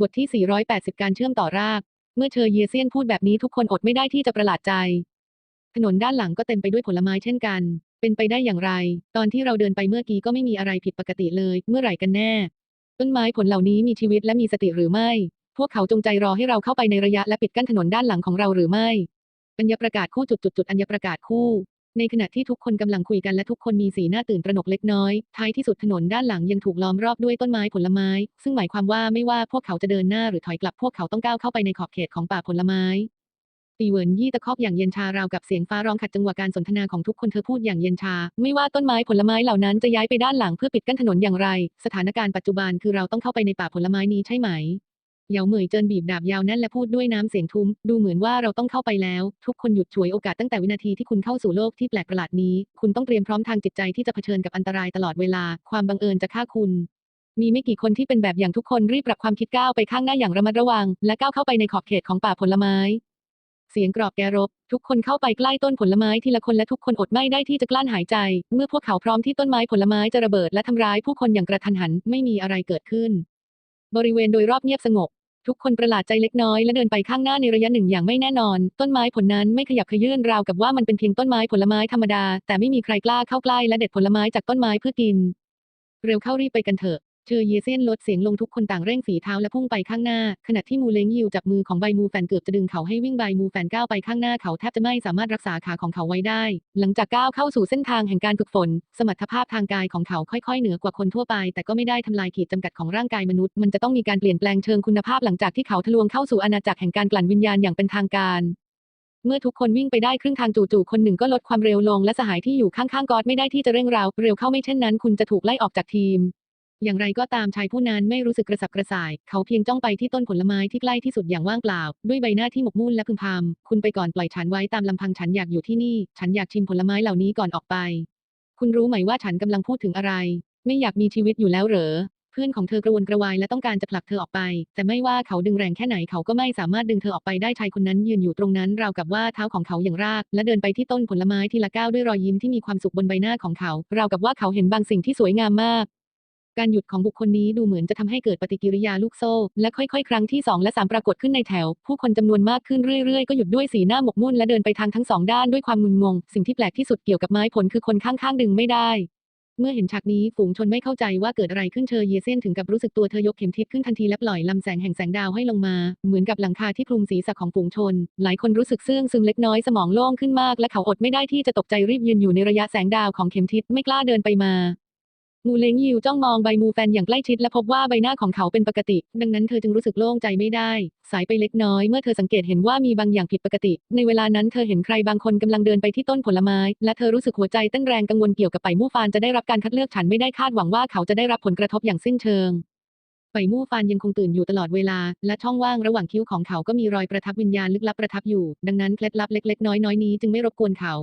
บทที่ 480 การเชื่อมต่อราก เมื่อเชอเยเซียนพูดแบบนี้ทุกคนอดไม่ได้ที่จะประหลาดใจ ถนนด้านหลังก็เต็มไปด้วยผลไม้เช่นกัน เป็นไปได้อย่างไร ตอนที่เราเดินไปเมื่อกี้ก็ไม่มีอะไรผิดปกติเลย เมื่อไหร่กันแน่ ต้นไม้ผลเหล่านี้มีชีวิตและมีสติหรือไม่ พวกเขาจงใจรอให้เราเข้าไปในระยะและปิดกั้นถนนด้านหลังของเราหรือไม่ อัญญประกาศคู่จุดจุดจุดอัญญประกาศคู่ ในขณะที่ทุกคนกำลังคุยกันและทุกคนมีสีหน้าตื่นตระหนกเล็กน้อย ท้ายที่สุดถนนด้านหลังยังถูกล้อมรอบด้วยต้นไม้ผลไม้ ซึ่งหมายความว่าไม่ว่าพวกเขาจะเดินหน้าหรือถอยกลับพวกเขาต้องก้าวเข้าไปในขอบเขตของป่าผลไม้ปีเวินยี่ตะคอกอย่างเย็นชาราวกับเสียงฟ้าร้องขัดจังหวะการสนทนาของทุกคนเธอพูดอย่างเย็นชา ไม่ว่าต้นไม้ผลไม้เหล่านั้นจะย้ายไปด้านหลังเพื่อปิดกั้นถนนอย่างไร สถานการณ์ปัจจุบันคือเราต้องเข้าไปในป่าผลไม้นี้ใช่ไหม เหยาเหมยเจินบีบดาบยาวแน่นและพูดด้วยน้ำเสียงทุ้ม ดูเหมือนว่าเราต้องเข้าไปแล้ว ทุกคนหยุดฉวยโอกาสตั้งแต่วินาทีที่คุณเข้าสู่โลกที่แปลกประหลาดนี้ คุณต้องเตรียมพร้อมทางจิตใจที่จะเผชิญกับอันตรายตลอดเวลา ความบังเอิญจะฆ่าคุณ มีไม่กี่คนที่เป็นแบบอย่างทุกคนรีบปรับความคิดก้าวไปข้างหน้าอย่างระมัดระวัง และก้าวเข้าไปในขอบเขตของป่าผลไม้ เสียงกรอบแกรบ ทุกคนเข้าไปใกล้ต้นผลไม้ทีละคนและทุกคนอดไม่ได้ที่จะกลั้นหายใจ เมื่อพวกเขาพร้อมที่ต้นไม้ผลไม้จะระเบิดและทำร้ายผู้คนอย่างกระทันหัน ไม่มีอะไรเกิดขึ้น บริเวณโดยรอบเงียบสงบ ทุกคนประหลาดใจเล็กน้อยและเดินไปข้างหน้าในระยะหนึ่งอย่างไม่แน่นอน ต้นไม้ผลนั้นไม่ขยับขยื่นราวกับว่ามันเป็นเพียงต้นไม้ผลไม้ธรรมดา แต่ไม่มีใครกล้าเข้าใกล้และเด็ดผลไม้จากต้นไม้เพื่อกิน เร็วเข้ารีบไปกันเถอะ เชอเยเซนลดเสียงลงทุกคนต่างเร่งฝีเท้าและพุ่งไปข้างหน้า ขณะที่มูเลงยิวจับมือของใบมูแฟนเกือบจะดึงเขาให้วิ่งใบมูแฟนก้าวไปข้างหน้าเขาแทบจะไม่สามารถรักษาขาของเขาไว้ได้ หลังจากก้าวเข้าสู่เส้นทางแห่งการฝึกฝน สมรรถภาพทางกายของเขาค่อยๆเหนือกว่าคนทั่วไป แต่ก็ไม่ได้ทำลายขีดจำกัดของร่างกายมนุษย์ มันจะต้องมีการเปลี่ยนแปลงเชิงคุณภาพหลังจากที่เขาทะลวงเข้าสู่อาณาจักรแห่งการกลั่นวิญญาณอย่างเป็นทางการเมื่อทุกคนวิ่งไปได้ครึ่งทางจู่ๆคนหนึ่งก็ลดความเร็วลงและสหายที่อยู่ข้างๆกอดไม่ได้ที่จะเร่งร้าเร็วเข้าไม่เช่นนั้น คุณจะถูกไล่ออกจากทีม อย่างไรก็ตามชายผู้นั้นไม่รู้สึกกระสับกระส่าย เขาเพียงจ้องไปที่ต้นผลไม้ที่ใกล้ที่สุดอย่างว่างเปล่า ด้วยใบหน้าที่หมกมุ่นและพึมพำคุณไปก่อนปล่อยฉันไว้ตามลำพังฉันอยากอยู่ที่นี่ ฉันอยากชิมผลไม้เหล่านี้ก่อนออกไป คุณรู้ไหมว่าฉันกำลังพูดถึงอะไร ไม่อยากมีชีวิตอยู่แล้วเหรอเพื่อนของเธอกระวนกระวายและต้องการจะผลักเธอออกไป แต่ไม่ว่าเขาดึงแรงแค่ไหนเขาก็ไม่สามารถดึงเธอออกไปได้ชายคนนั้นยืนอยู่ตรงนั้นราวกับว่าเท้าของเขาอย่างราก และเดินไปที่ต้นผลไม้ทีละก้าวด้วยรอยยิ้มที่มีความสุขบนใบหน้าของเขา ราวกับว่าเขาเห็นบางสิ่งที่สวยงามมาก การหยุดของบุคคลนี้ดูเหมือนจะทำให้เกิดปฏิกิริยาลูกโซ่ และค่อยๆ ครั้งที่ 2 และ 3 ปรากฏขึ้นในแถว ผู้คนจำนวนมากขึ้นเรื่อยๆ ก็หยุดด้วยสีหน้าหมกมุ่นและเดินไปทางทั้งสองด้านด้วยความงุนงง สิ่งที่แปลกที่สุดเกี่ยวกับไม้ผลคือคนข้างๆ ดึงไม่ได้ เมื่อเห็นฉากนี้ฝูงชนไม่เข้าใจว่าเกิดอะไรขึ้นเชอเยเซนถึงกับรู้สึกตัวเธอยกเข็มทิศขึ้นทันทีและปล่อยลำแสงแห่งแสงดาวให้ลงมา เหมือนกับหลังคาที่คลุมศีรษะของฝูงชน หลายคนรู้สึกซึ้งซึมเล็กน้อยสมองโล่งขึ้นมากและเขาอดไม่ได้ที่จะตกใจรีบยืนอยู่ในระยะแสงดาวของเข็มทิศไม่กล้าเดินไปมา มูเลงยิวจ้องมองใบมูแฟนอย่างใกล้ชิดและพบว่าใบหน้าของเขาเป็นปกติ ดังนั้นเธอจึงรู้สึกโล่งใจไม่ได้ สายไปเล็กน้อยเมื่อเธอสังเกตเห็นว่ามีบางอย่างผิดปกติ ในเวลานั้นเธอเห็นใครบางคนกำลังเดินไปที่ต้นผลไม้ และเธอรู้สึกหัวใจเต้นแรงกังวลเกี่ยวกับไปมูฟานจะได้รับการคัดเลือกฉันไม่ได้คาดหวังว่าเขาจะได้รับผลกระทบอย่างสิ้นเชิงไปมู่ฟานยังคงตื่นอยู่ตลอดเวลา และช่องว่างระหว่างคิ้วของเขาก็มีรอยประทับวิญญาณลึกลับประทับอยู่ ดังนั้นเคล็ดลับเล็กๆน้อยๆนี้จึงไม่รบกวนเขา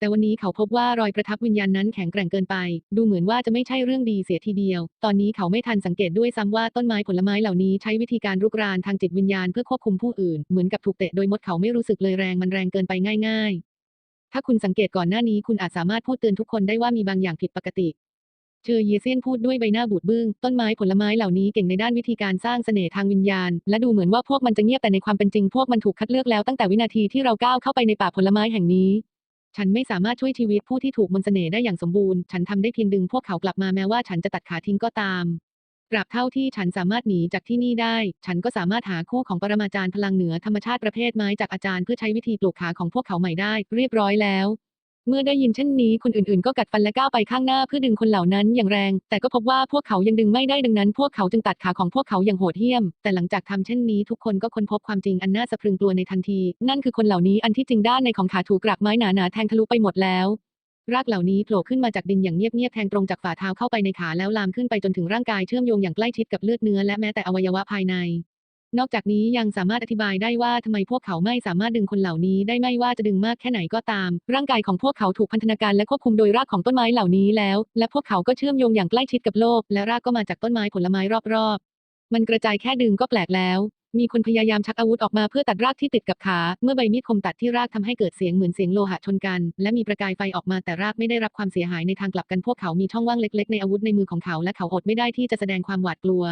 แต่วันนี้เขาพบว่ารอยประทับวิญญาณนั้นแข็งแกร่งเกินไป ดูเหมือนว่าจะไม่ใช่เรื่องดีเสียทีเดียว ตอนนี้เขาไม่ทันสังเกตด้วยซ้ำว่าต้นไม้ผลไม้เหล่านี้ใช้วิธีการรุกรานทางจิตวิญญาณเพื่อควบคุมผู้อื่น เหมือนกับถูกเตะโดยมดเขาไม่รู้สึกเลยแรงมันแรงเกินไปง่าย ๆ ถ้าคุณสังเกตก่อนหน้านี้คุณอาจสามารถพูดเตือนทุกคนได้ว่ามีบางอย่างผิดปกติเชอเยเซียนพูดด้วยใบหน้าบูดบึ้ง ต้นไม้ผลไม้เหล่านี้เก่งในด้านวิธีการสร้างเสน่ห์ทางวิญญาณ และดูเหมือนว่าพวกมันจะเงียบแต่ในความเป็นจริงพวกมันถูกคัดเลือกแล้วตั้งแต่วินาทีที่เราก้าวเข้าไปในป่าผลไม้แห่งนี้ ฉันไม่สามารถช่วยชีวิตผู้ที่ถูกมนต์เสน่ห์ได้อย่างสมบูรณ์ ฉันทำได้เพียงดึงพวกเขากลับมาแม้ว่าฉันจะตัดขาทิ้งก็ตามตราบเท่าที่ฉันสามารถหนีจากที่นี่ได้ ฉันก็สามารถหาคู่ของปรมาจารย์พลังเหนือธรรมชาติประเภทไม้จากอาจารย์เพื่อใช้วิธีปลูกขาของพวกเขาใหม่ได้ เรียบร้อยแล้ว เมื่อได้ยินเช่นนี้คนอื่นๆ ก็กัดฟันและก้าวไปข้างหน้าเพื่อดึงคนเหล่านั้นอย่างแรง แต่ก็พบว่าพวกเขายังดึงไม่ได้ดังนั้น พวกเขาจึงตัดขาของพวกเขาอย่างโหดเหี้ยม แต่หลังจากทำเช่นนี้ทุกคนก็ค้นพบความจริงอันน่าสะพรึงกลัวในทันที นั่นคือคนเหล่านี้อันที่จริงด้านในของขาถูกกรากไม้หนาๆแทงทะลุไปหมดแล้วรากเหล่านี้โผล่ขึ้นมาจากดินอย่างเงียบๆแทงตรงจากฝ่าเท้าเข้าไปในขาแล้วลามขึ้นไปจนถึงร่างกายเชื่อมโยงอย่างใกล้ชิดกับเลือดเนื้อและแม้แต่อวัยวะภายใน นอกจากนี้ยังสามารถอธิบายได้ว่าทำไมพวกเขาไม่สามารถดึงคนเหล่านี้ได้ไม่ว่าจะดึงมากแค่ไหนก็ตาม ร่างกายของพวกเขาถูกพันธนาการและควบคุมโดยรากของต้นไม้เหล่านี้แล้ว และพวกเขาก็เชื่อมโยงอย่างใกล้ชิดกับโลก และรากก็มาจากต้นไม้ผลไม้รอบๆ มันกระจายแค่ดึงก็แปลกแล้ว มีคนพยายามชักอาวุธออกมาเพื่อตัดรากที่ติดกับขา เมื่อใบมีดคมตัดที่รากทำให้เกิดเสียงเหมือนเสียงโลหะชนกัน และมีประกายไฟออกมาแต่รากไม่ได้รับความเสียหายในทางกลับกันพวกเขามีช่องว่างเล็ก ๆ ในอาวุธในมือของเขาและเขาอดไม่ได้ที่จะแสดงความหวาดกลัว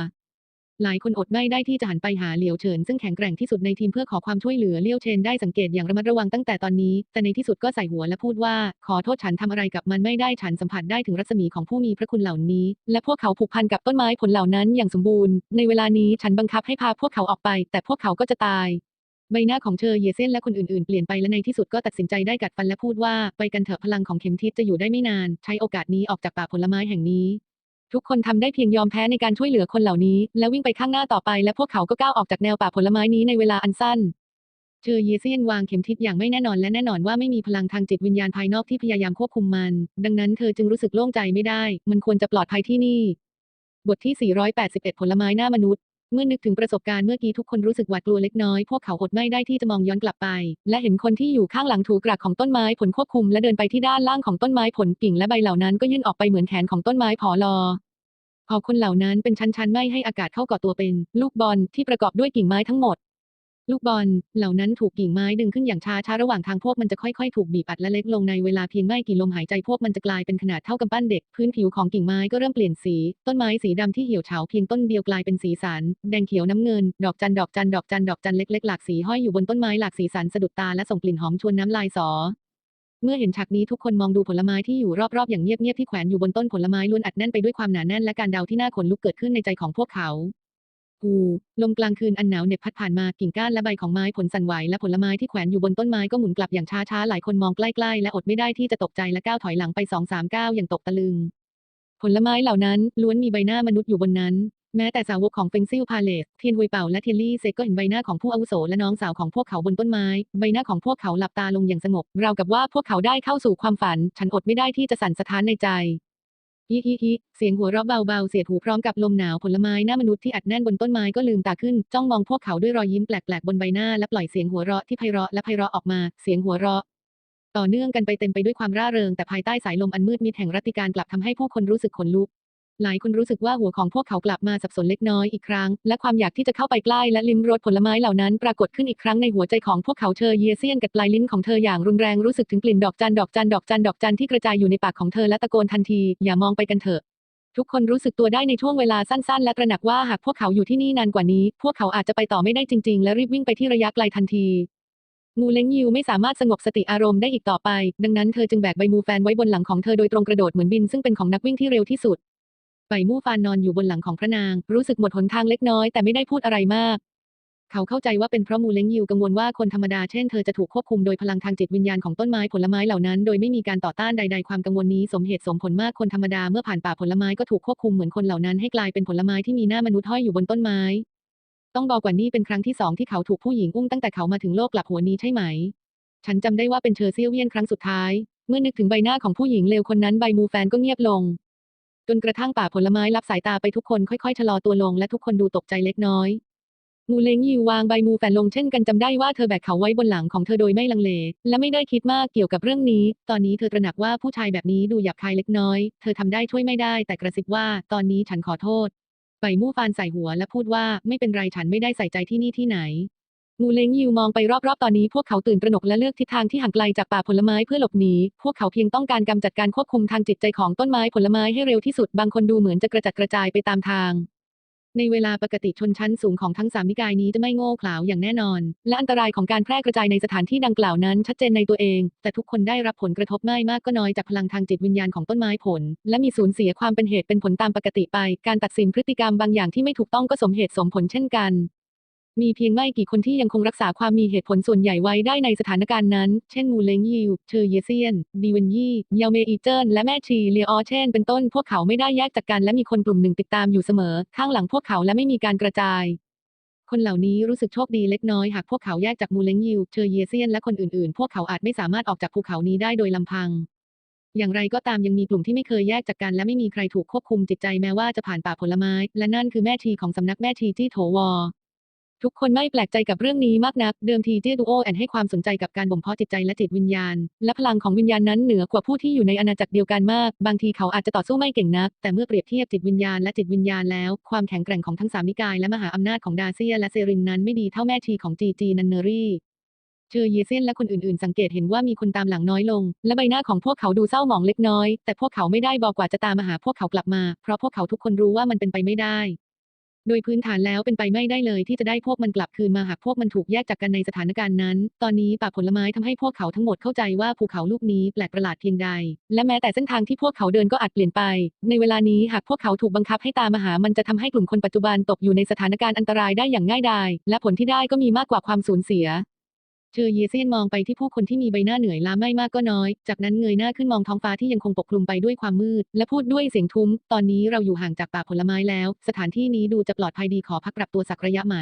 หลายคนอดไม่ได้ที่จะหันไปหาเหลียวเฉินซึ่งแข็งแกร่งที่สุดในทีมเพื่อขอความช่วยเหลือเลี้ยวเชนได้สังเกตอย่างระมัดระวังตั้งแต่ตอนนี้ แต่ในที่สุดก็ใส่หัวและพูดว่า ขอโทษฉันทำอะไรกับมันไม่ได้ฉันสัมผัสได้ถึงรัศมีของผู้มีพระคุณเหล่านี้ และพวกเขาผูกพันกับต้นไม้ผลเหล่านั้นอย่างสมบูรณ์ ในเวลานี้ฉันบังคับให้พาพวกเขาออกไป แต่พวกเขาก็จะตายใบหน้าของเชอเยเซนและคนอื่นๆ เปลี่ยนไปและในที่สุดก็ตัดสินใจได้กัดฟันและพูดว่า ไปกันเถอะพลังของเข็มทิศจะอยู่ได้ไม่นาน ใช้โอกาสนี้ออกจากป่าผลไม้แห่งนี้ ทุกคนทำได้เพียงยอมแพ้ในการช่วยเหลือคนเหล่านี้ และวิ่งไปข้างหน้าต่อไปและพวกเขาก็ก้าวออกจากแนวป่าผลไม้นี้ในเวลาอันสั้นเชอเยเซียนวางเข็มทิศอย่างไม่แน่นอนและแน่นอนว่าไม่มีพลังทางจิตวิญญาณภายนอกที่พยายามควบคุมมัน ดังนั้นเธอจึงรู้สึกโล่งใจไม่ได้ มันควรจะปลอดภัยที่นี่ บทที่ 481 ผลไม้หน้ามนุษย์ เมื่อนึกถึงประสบการณ์เมื่อกี้ทุกคนรู้สึกหวาดกลัวเล็กน้อย พวกเขาอดไม่ได้ที่จะมองย้อนกลับไป และเห็นคนที่อยู่ข้างหลังถูกรักของต้นไม้ผลควบคุมและเดินไปที่ด้านล่างของต้นไม้ผลกิ่งและใบเหล่านั้นก็ยื่นออกไปเหมือนแขนของต้นไม้ผอลอพอคนเหล่านั้นเป็นชั้นๆไม่ให้อากาศเข้าก่อตัวเป็น ลูกบอลที่ประกอบด้วยกิ่งไม้ทั้งหมด ลูกบอล เหล่านั้นถูกกิ่งไม้ดึงขึ้นอย่างช้าช้าระหว่างทางพวกมันจะค่อยๆ ถูกบีบอัดและเล็กลงในเวลาเพียงไม่กี่ลมหายใจพวกมันจะกลายเป็นขนาดเท่ากำปั้นเด็ก พื้นผิวของกิ่งไม้ก็เริ่มเปลี่ยนสี ต้นไม้สีดำที่เหี่ยวเฉาเพียงต้นเดียวกลายเป็นสีสัน แดงเขียวน้ำเงิน ดอกจันดอกจันดอกจันดอกจันเล็กๆหลากสีห้อยอยู่บนต้นไม้หลากสีสันสะดุดตาและส่งกลิ่นหอมชวนน้ำลายสอเมื่อเห็นฉากนี้ทุกคนมองดูผลไม้ที่อยู่รอบๆอย่างเงียบๆที่แขวนอยู่บนต้นผลไม้ล้วนอัดแน่นไปด้วยความหนาแน่นและการเดาที่น่าขนลุกเกิดขึ้นในใจของพวกเขา ฮูลมกลางคืนอันหนาวเหน็บพัดผ่านมากิ่งก้านและใบของไม้ผลสั่นไหวและผลไม้ที่แขวนอยู่บนต้นไม้ก็หมุนกลับอย่างช้าๆ หลายคนมองใกล้ๆ และอดไม่ได้ที่จะตกใจและก้าวถอยหลังไปสองสามก้าวอย่างตกตะลึง ผลไม้เหล่านั้นล้วนมีใบหน้ามนุษย์อยู่บนนั้น แม้แต่สาวกของเฟงซิลพาเลสเทียนฮุยเป่าและเทียนลี่เซกก็เห็นใบหน้าของผู้อาวุโสและน้องสาวของพวกเขาบนต้นไม้ ใบหน้าของพวกเขาหลับตาลงอย่างสงบราวกับว่าพวกเขาได้เข้าสู่ความฝัน ฉันอดไม่ได้ที่จะสั่นสะท้านในใจ ฮิฮิฮิเสียงหัวเราะเบาๆ เสียดหูพร้อมกับลมหนาวผลไม้หน้ามนุษย์ที่อัดแน่นบนต้นไม้ก็ลืมตาขึ้น จ้องมองพวกเขาด้วยรอยยิ้มแปลกๆ บนใบหน้าและปล่อยเสียงหัวเราะที่ไพเราะและไพเราะออกมา เสียงหัวเราะ ต่อเนื่องกันไปเต็มไปด้วยความร่าเริงแต่ภายใต้สายลมอันมืดมิดแห่งรัตติการกลับทำให้ผู้คนรู้สึกขนลุก หลายคนรู้สึกว่าหัวของพวกเขากลับมาสับสนเล็กน้อยอีกครั้ง และความอยากที่จะเข้าไปใกล้และลิ้มรสผลไม้เหล่านั้นปรากฏขึ้นอีกครั้งในหัวใจของพวกเขาเชอเยเซียนกัดปลายลิ้นของเธออย่างรุนแรงรู้สึกถึงกลิ่นดอกจันดอกจันดอกจันดอกจันที่กระจายอยู่ในปากของเธอและตะโกนทันที อย่ามองไปกันเถอะ ทุกคนรู้สึกตัวได้ในช่วงเวลาสั้นๆ และตระหนักว่าหากพวกเขาอยู่ที่นี่นานกว่านี้ พวกเขาอาจจะไปต่อไม่ได้จริง ๆ และรีบวิ่งไปที่ระยะไกลทันทีมูเล้งยิวไม่สามารถสงบสติอารมณ์ได้อีกต่อไป ดังนั้นเธอจึงแบกใบมูแฟนไว้บนหลังของเธอโดยตรงกระโดดเหมือนบินซึ่งเป็นของนักวิ่งที่เร็วที่สุด ใบมู่ฟานนอนอยู่บนหลังของพระนาง รู้สึกหมดหนทางเล็กน้อยแต่ไม่ได้พูดอะไรมาก เขาเข้าใจว่าเป็นเพราะมูเล้งยิวกังวลว่าคนธรรมดาเช่นเธอจะถูกควบคุมโดยพลังทางจิตวิญญาณของต้นไม้ผลไม้เหล่านั้น โดยไม่มีการต่อต้านใด ๆ ความกังวลนี้สมเหตุสมผลมากคนธรรมดาเมื่อผ่านป่าผลไม้ก็ถูกควบคุมเหมือนคนเหล่านั้นให้กลายเป็นผลไม้ที่มีหน้ามนุษย์ห้อยอยู่บนต้นไม้ ต้องบอกว่านี่เป็นครั้งที่สองที่เขาถูกผู้หญิงอุ้มตั้งแต่เขามาถึงโลกกลับหัวนี้ใช่ไหม ฉันจำได้ว่าเป็นเชอเซียวเวียนครั้งสุดท้าย เมื่อนึกถึงใบหน้าของผู้หญิงเลวคนนั้นใบมูแฟนก็เงียบลง จนกระทั่งป่าผลไม้รับสายตาไปทุกคนค่อยๆชะลอตัวลงและทุกคนดูตกใจเล็กน้อยมูเล้งยิววางใบมูแฟนลงเช่นกันจำได้ว่าเธอแบกเขาไว้บนหลังของเธอโดยไม่ลังเล และไม่ได้คิดมากเกี่ยวกับเรื่องนี้ ตอนนี้เธอตระหนักว่าผู้ชายแบบนี้ดูหยาบคายเล็กน้อย เธอทำได้ช่วยไม่ได้ แต่กระซิบว่าตอนนี้ฉันขอโทษใบมูฟานใส่หัวและพูดว่าไม่เป็นไรฉันไม่ได้ใส่ใจที่นี่ที่ไหน มูเล้งยิวมองไปรอบๆ ตอนนี้พวกเขาตื่นตระหนกและเลือกทิศทางที่ห่างไกลจากป่าผลไม้เพื่อหลบหนี พวกเขาเพียงต้องการกำจัดการควบคุมทางจิตใจของต้นไม้ผลไม้ให้เร็วที่สุด บางคนดูเหมือนจะกระจัดกระจายไปตามทาง ในเวลาปกติชนชั้นสูงของทั้งสามนิกายนี้จะไม่โง่เขลาอย่างแน่นอน และอันตรายของการแพร่กระจายในสถานที่ดังกล่าวนั้น ชัดเจนในตัวเอง แต่ทุกคนได้รับผลกระทบไม่มากก็น้อยจากพลังทางจิตวิญญาณของต้นไม้ผล และมีสูญเสียความเป็นเหตุเป็นผลตามปกติไป การตัดสินพฤติกรรมบางอย่างที่ไม่ถูกต้องก็สมเหตุสมผลเช่นกัน มีเพียงไม่กี่คนที่ยังคงรักษาความมีเหตุผลส่วนใหญ่ไว้ได้ในสถานการณ์นั้น เช่นมูเลงยิวเชอเยเซียน ดีเวนยี่เยาเมอีเจินและแม่ชีเลียออเช่น เป็นต้น พวกเขาไม่ได้แยกจากกันและมีคนกลุ่มหนึ่งติดตามอยู่เสมอ ข้างหลังพวกเขาและไม่มีการกระจาย คนเหล่านี้รู้สึกโชคดีเล็กน้อยหากพวกเขาแยกจากมูเลงยิวเชอเยเซียนและคนอื่นๆ พวกเขาอาจไม่สามารถออกจากภูเขานี้ได้โดยลำพังอย่างไรก็ตามยังมีกลุ่มที่ไม่เคยแยกจากกันและไม่มีใครถูกควบคุมจิตใจแม้ว่าจะผ่านป่าผลไม้ และนั่นคือแม่ชีของสำนักแม่ชีจี้โถวอ ทุกคนไม่แปลกใจกับเรื่องนี้มากนัก เดิมทีเจดูโอแอนให้ความสนใจกับการบ่มเพาะจิตใจและจิตวิญญาณ และพลังของวิญญาณนั้นเหนือกว่าผู้ที่อยู่ในอาณาจักรเดียวกันมาก บางทีเขาอาจจะต่อสู้ไม่เก่งนัก แต่เมื่อเปรียบเทียบจิตวิญญาณและจิตวิญญาณแล้ว ความแข็งแกร่งของทั้งสามนิกายและมหาอำนาจของดาเซียและเซรินนั้นไม่ดีเท่าแม่ชีของจีจีนันเนอรี่เชอเยเซนและคนอื่นๆ สังเกตเห็นว่ามีคนตามหลังน้อยลง และใบหน้าของพวกเขาดูเศร้าหมองเล็กน้อย แต่พวกเขาไม่ได้บอกกว่าจะตามมาหาพวกเขากลับมา เพราะพวกเขาทุกคนรู้ว่ามันเป็นไปไม่ได้ โดยพื้นฐานแล้วเป็นไปไม่ได้เลยที่จะได้พวกมันกลับคืนมาหากพวกมันถูกแยกจากกันในสถานการณ์นั้น ตอนนี้ป่าผลไม้ทำให้พวกเขาทั้งหมดเข้าใจว่าภูเขาลูกนี้แปลกประหลาดเพียงใด และแม้แต่เส้นทางที่พวกเขาเดินก็อาจเปลี่ยนไป ในเวลานี้หากพวกเขาถูกบังคับให้ตามมาหามันจะทำให้กลุ่มคนปัจจุบันตกอยู่ในสถานการณ์อันตรายได้อย่างง่ายดายและผลที่ได้ก็มีมากกว่าความสูญเสีย เชอเยเซียนมองไปที่ผู้คนที่มีใบหน้าเหนื่อยล้าไม่มากก็น้อย จากนั้นเงยหน้าขึ้นมองท้องฟ้าที่ยังคงปกคลุมไปด้วยความมืด และพูดด้วยเสียงทุ้ม ตอนนี้เราอยู่ห่างจากป่าผลไม้แล้ว สถานที่นี้ดูจะปลอดภัยดีขอพักปรับตัวสักระยะไหม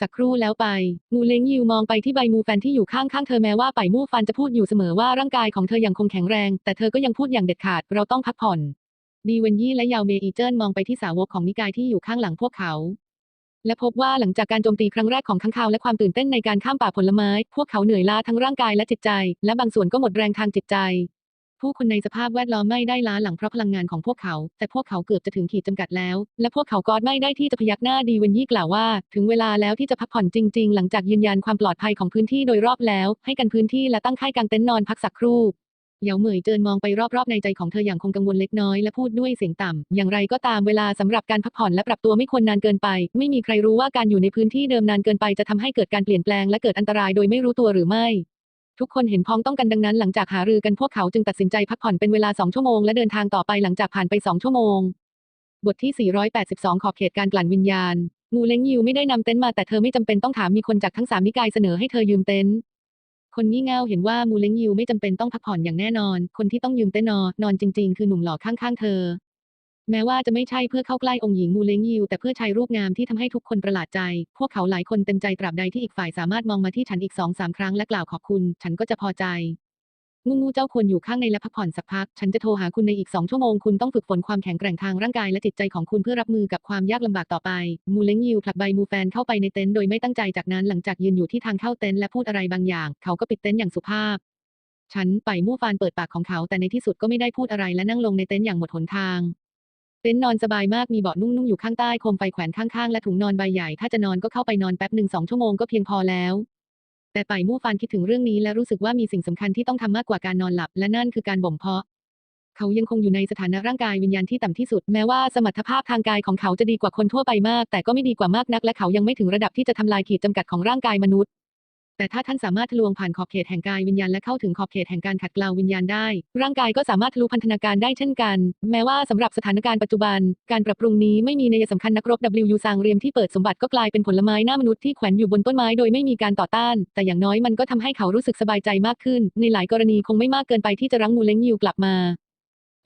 สักครู่แล้วไป งูเล้งยิวมองไปที่ใบมูแฟนที่อยู่ข้างๆเธอแม้ว่าไปมู่ฟันจะพูดอยู่เสมอว่าร่างกายของเธอยังคงแข็งแรง แต่เธอก็ยังพูดอย่างเด็ดขาด เราต้องพักผ่อน ดีเวนยี่และยาวเมอีเจิ้นมองไปที่สาวกของนิกายที่อยู่ข้างหลังพวกเขา และพบว่าหลังจากการโจมตีครั้งแรกของข้างคาวและความตื่นเต้นในการข้ามป่าผลไม้ พวกเขาเหนื่อยล้าทั้งร่างกายและจิตใจ และบางส่วนก็หมดแรงทางจิตใจ ผู้คนในสภาพแวดล้อมไม่ได้ล้าหลังเพราะพลังงานของพวกเขา แต่พวกเขาเกือบจะถึงขีดจำกัดแล้ว และพวกเขาก็ไม่ได้ที่จะพยักหน้าดีเวนยี่กล่าวว่า ถึงเวลาแล้วที่จะพักผ่อนจริง ๆ หลังจากยืนยันความปลอดภัยของพื้นที่โดยรอบแล้ว ให้กันพื้นที่และตั้งค่ายกางเต็นท์นอนพักสักครู่ เหยาเหมยเจินมองไปรอบๆในใจของเธออย่างคงกังวลเล็กน้อยและพูดด้วยเสียงต่ำ อย่างไรก็ตามเวลาสำหรับการพักผ่อนและปรับตัวไม่ควรนานเกินไป ไม่มีใครรู้ว่าการอยู่ในพื้นที่เดิมนานเกินไปจะทำให้เกิดการเปลี่ยนแปลงและเกิดอันตรายโดยไม่รู้ตัวหรือไม่ทุกคนเห็นพ้องต้องกันดังนั้นหลังจากหารือกันพวกเขาจึงตัดสินใจพักผ่อนเป็นเวลา 2 ชั่วโมงและเดินทางต่อไปหลังจากผ่านไป 2 ชั่วโมง บทที่ 482 ขอบเขตการกลั่นวิญญาณ งูเล้งยิวไม่ได้นำเต็นท์มาแต่เธอไม่จำเป็นต้องถามมีคนจากทั้งสามนิกายเสนอให้เธอยืมเต็นท์ คนงี่เง่าเห็นว่ามูเลงยิวไม่จำเป็นต้องพักผ่อนอย่างแน่นอน คนที่ต้องยืมเต็นนอนนอนจริง ๆ คือหนุ่มหล่อข้างๆ เธอ แม้ว่าจะไม่ใช่เพื่อเข้าใกล้องค์หญิงมูเลงยิวแต่เพื่อใช้รูปงามที่ทำให้ทุกคนประหลาดใจ พวกเขาหลายคนเต็มใจตราบใดที่อีกฝ่ายสามารถมองมาที่ฉันอีกสองสามครั้งและกล่าวขอบคุณ ฉันก็จะพอใจ งูงูเจ้าควรอยู่ข้างในและพักผ่อนสักพัก ฉันจะโทรหาคุณในอีกสองชั่วโมง คุณต้องฝึกฝนความแข็งแกร่งทางร่างกายและจิตใจของคุณเพื่อรับมือกับความยากลำบากต่อไป มูเล้งยิวผลักใบมูแฟนเข้าไปในเต็นท์โดยไม่ตั้งใจจากนั้นหลังจากยืนอยู่ที่ทางเข้าเต็นท์และพูดอะไรบางอย่าง เขาก็ปิดเต็นท์อย่างสุภาพ ฉันไปมู่ฟานเปิดปากของเขา แต่ในที่สุดก็ไม่ได้พูดอะไรและนั่งลงในเต็นท์อย่างหมดหนทางเต็นท์นอนสบายมากมีเบาะนุ่งๆอยู่ข้างใต้โคมไฟแขวนข้างๆและถุงนอนใบใหญ่ถ้าจะนอนก็เข้าไปนอนแป๊บหนึ่งสองชั่วโมงก็เพียงพอแล้ว แต่ไปมู่ฟานคิดถึงเรื่องนี้และรู้สึกว่ามีสิ่งสำคัญที่ต้องทำมากกว่าการนอนหลับ และนั่นคือการบ่มเพาะ เขายังคงอยู่ในสถานะร่างกายวิญญาณที่ต่ำที่สุด แม้ว่าสมรรถภาพทางกายของเขาจะดีกว่าคนทั่วไปมาก แต่ก็ไม่ดีกว่ามากนัก และเขายังไม่ถึงระดับที่จะทำลายขีดจำกัดของร่างกายมนุษย์ แต่ถ้าท่านสามารถทะลวงผ่านขอบเขตแห่งกายวิญญาณและเข้าถึงขอบเขตแห่งการขัดเกลาวิญญาณได้ ร่างกายก็สามารถทะลุพันธนาการได้เช่นกัน แม้ว่าสำหรับสถานการณ์ปัจจุบัน การปรับปรุงนี้ไม่มีนัยสำคัญนักรบ W ซางเรียมที่เปิดสมบัติก็กลายเป็นผลไม้หน้ามนุษย์ที่แขวนอยู่บนต้นไม้โดยไม่มีการต่อต้าน แต่อย่างน้อยมันก็ทำให้เขารู้สึกสบายใจมากขึ้น ในหลายกรณีคงไม่มากเกินไปที่จะรั้งมูเลงยิวกลับมา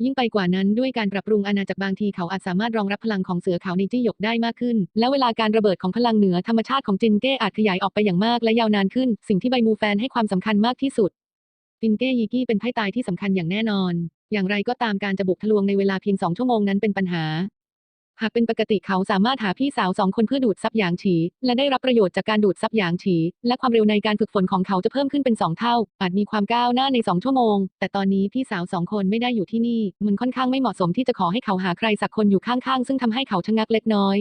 ยิ่งไปกว่านั้นด้วยการปรับปรุงอาณาจักรบางทีเขาอาจสามารถรองรับพลังของเสือขาวในจี้หยกได้มากขึ้น และเวลาการระเบิดของพลังเหนือธรรมชาติของจินเก้อาจขยายออกไปอย่างมากและยาวนานขึ้น สิ่งที่ใบมูแฟนให้ความสำคัญมากที่สุดจินเก้ยีกี้เป็นไพ่ตายที่สำคัญอย่างแน่นอน อย่างไรก็ตามการจะบุกทะลวงในเวลาเพียงสองชั่วโมงนั้นเป็นปัญหา หากเป็นปกติเขาสามารถหาพี่สาวสองคนเพื่อดูดซับหยางฉี และได้รับประโยชน์จากการดูดซับหยางฉี และความเร็วในการฝึกฝนของเขาจะเพิ่มขึ้นเป็นสองเท่า อาจมีความก้าวหน้าในสองชั่วโมง แต่ตอนนี้พี่สาวสองคนไม่ได้อยู่ที่นี่ มันค่อนข้างไม่เหมาะสมที่จะขอให้เขาหาใครสักคนอยู่ข้างๆ ซึ่งทำให้เขาชะงักเล็กน้อย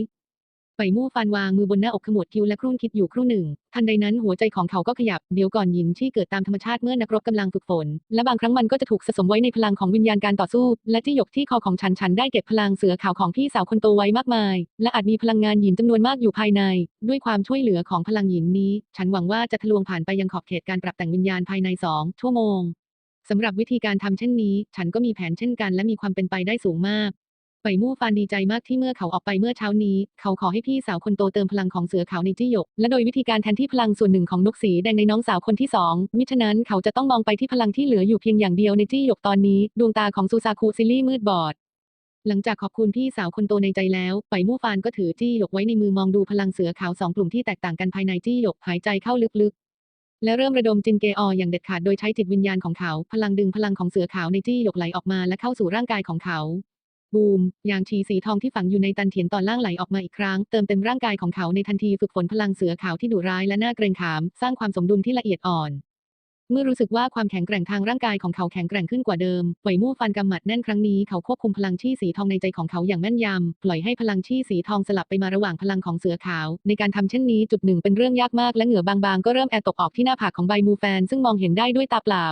ไปมู่ฟันวางมือบนหน้าอกขมวดคิ้วและครุ่นคิดอยู่ครู่หนึ่ง ทันใดนั้นหัวใจของเขาก็ขยับ เดี๋ยวก่อนหยินที่เกิดตามธรรมชาติเมื่อนักรบกำลังฝึกฝน และบางครั้งมันก็จะถูกสะสมไว้ในพลังของวิญญาณการต่อสู้ และที่หยกที่คอของฉันฉันได้เก็บพลังเสือขาวของพี่สาวคนโตไว้มากมาย และอาจมีพลังงานหยินจำนวนมากอยู่ภายใน ด้วยความช่วยเหลือของพลังหยินนี้ ฉันหวังว่าจะทะลวงผ่านไปยังขอบเขตการปรับแต่งวิญญาณภายในสองชั่วโมงสำหรับวิธีการทำเช่นนี้ ฉันก็มีแผนเช่นกันและมีความเป็นไปได้สูงมาก ไปมู่ฟานดีใจมากที่เมื่อเขาออกไปเมื่อเช้านี้ เขาขอให้พี่สาวคนโตเติมพลังของเสือขาวในจี้หยก และโดยวิธีการแทนที่พลังส่วนหนึ่งของนกสีแดงในน้องสาวคนที่สองมิฉะนั้นเขาจะต้องมองไปที่พลังที่เหลืออยู่เพียงอย่างเดียวในจี้หยกตอนนี้ ดวงตาของซูซาคุซิลี่มืดบอดหลังจากขอบคุณพี่สาวคนโตในใจแล้ว ไปมู่ฟานก็ถือจี้หยกไว้ในมือมองดูพลังเสือขาวสองกลุ่มที่แตกต่างกันภายในจี้หยกหายใจเข้าลึกๆ และเริ่มระดมจินเกอออย่างเด็ดขาดโดยใช้จิตวิญญาณของเขา พลังดึงพลังของเสือขาวในจี้หยกไหลออกมาและเข้าสู่ร่างกายของเขา บูม ยางชีสีทองที่ฝังอยู่ในตันเถียนตอนล่างไหลออกมาอีกครั้ง เติมเต็มร่างกายของเขาในทันทีฝึกฝนพลังเสือขาวที่ดุร้ายและน่าเกรงขาม สร้างความสมดุลที่ละเอียดอ่อน เมื่อรู้สึกว่าความแข็งแกร่งทางร่างกายของเขาแข็งแกร่งขึ้นกว่าเดิมไหวมู่ฟันกำหมัดแน่นครั้งนี้เขาควบคุมพลังชีสีทองในใจของเขาอย่างแม่นยำ ปล่อยให้พลังชีสีทองสลับไปมาระหว่างพลังของเสือขาว ในการทำเช่นนี้จุดหนึ่งเป็นเรื่องยากมากและเหงื่อบางๆก็เริ่มแอบตกออกที่หน้าผากของใบมูแฟนซึ่งมองเห็นได้ด้วยตาเปล่า